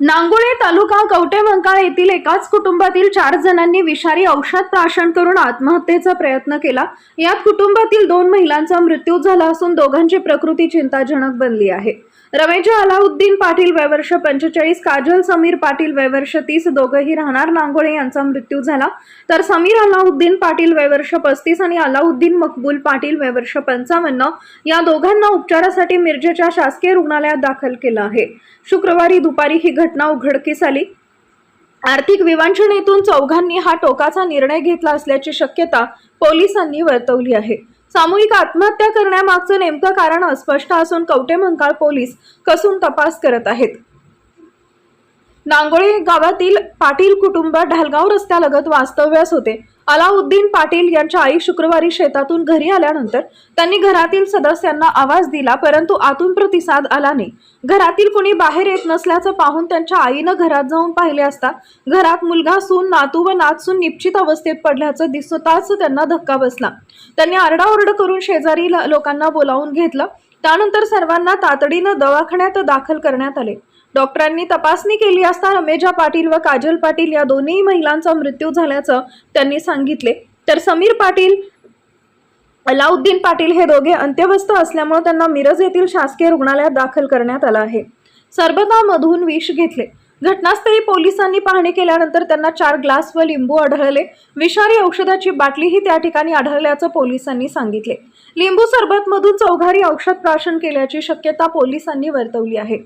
तालुका कवटे मंकाळ येथील एकाच कुटुंबातील चार जणांनी विषारी औषध प्राशन करून आत्महत्येचा प्रयत्न केला. यात कुटुंबातील दोन महिलांचा मृत्यू झाला असून दोघांची प्रकृती चिंताजनक बनली आहे. रमेश अलाउद्दीन पाटील वयवर्ष पंचेचाळीस काजल समीर पाटील वयवर्ष तीस दोघंही राहणार नांगोळे यांचा मृत्यू झाला. तर समीर अलाउद्दीन पाटील वयवर्ष पस्तीस आणि अलाउद्दीन मकबूल पाटील वयवर्ष पंचावन्न या दोघांना उपचारासाठी मिरजेच्या शासकीय रुग्णालयात दाखल केलं आहे. शुक्रवारी दुपारी ही घटना घटना उघडकीस आली. आर्थिक विवांचनेतून चौघांनी हा टोकाचा निर्णय घेतला असल्याची शक्यता पोलिसांनी वर्तवली आहे. सामूहिक आत्महत्या करण्यामागचं नेमकं कारण अस्पष्ट असून कवटे मंकाळ पोलीस कसून तपास करत आहेत. नांगोळे गावातील पाटील कुटुंब ढालगाव रस्त्यालगत वास्तव्यास होते. अलाउद्दीन पाटील यांच्या आई शुक्रवारी शेतातून घरी आल्यानंतर त्यांनी घरातील सदस्यांना आवाज दिला परंतु आतून प्रतिसाद आला नाही. घरातील कुणी बाहेर येत नसल्याचं पाहून त्यांच्या आईनं घरात जाऊन पाहिले असता घरात मुलगा सून नातू व नातसून निश्चित अवस्थेत पडल्याचं दिसताच त्यांना धक्का बसला. त्यांनी आरडाओरड करून शेजारी लोकांना बोलावून घेतलं त्यानंतर सर्वांना तातडीनं दवाखान्यात दाखल करण्यात आले. डॉक्टरांनी तपासणी केली असता रमेजा पाटील व काजल पाटील या दोन्ही महिलांचा मृत्यू झाल्याचं त्यांनी सांगितले. तर समीर पाटील अलाउद्दीन पाटील हे दोघे अंत्यवस्थ असल्यामुळे त्यांना मिरज येथील शासकीय रुग्णालयात दाखल करण्यात आलं आहे. सरबतामधून विष घेतले. घटनास्थळी पोलिसांनी पाहणी केल्यानंतर त्यांना चार ग्लास व लिंबू आढळले. विषारी औषधाची बाटलीही त्या ठिकाणी आढळल्याचं पोलिसांनी सांगितले. लिंबू सरबतमधून चौघारी औषध प्राशन केल्याची शक्यता पोलिसांनी वर्तवली आहे.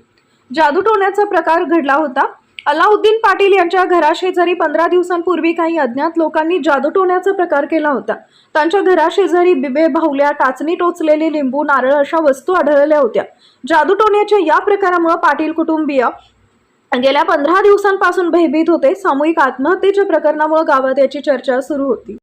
जादूटोण्याचा प्रकार घडला होता. अलाउद्दीन पाटील यांच्या घराशेजारी पंधरा दिवसांपूर्वी काही अज्ञात लोकांनी जादूटोण्याचा प्रकार केला होता. त्यांच्या घराशेजारी बिबे भावल्या टाचणी टोचलेले लिंबू नारळ अशा वस्तू आढळल्या होत्या. जादूटोण्याच्या या प्रकारामुळे पाटील कुटुंबीय गेल्या पंधरा दिवसांपासून भयभीत होते. सामूहिक आत्महत्येच्या प्रकरणामुळे गावात याची चर्चा सुरू होती.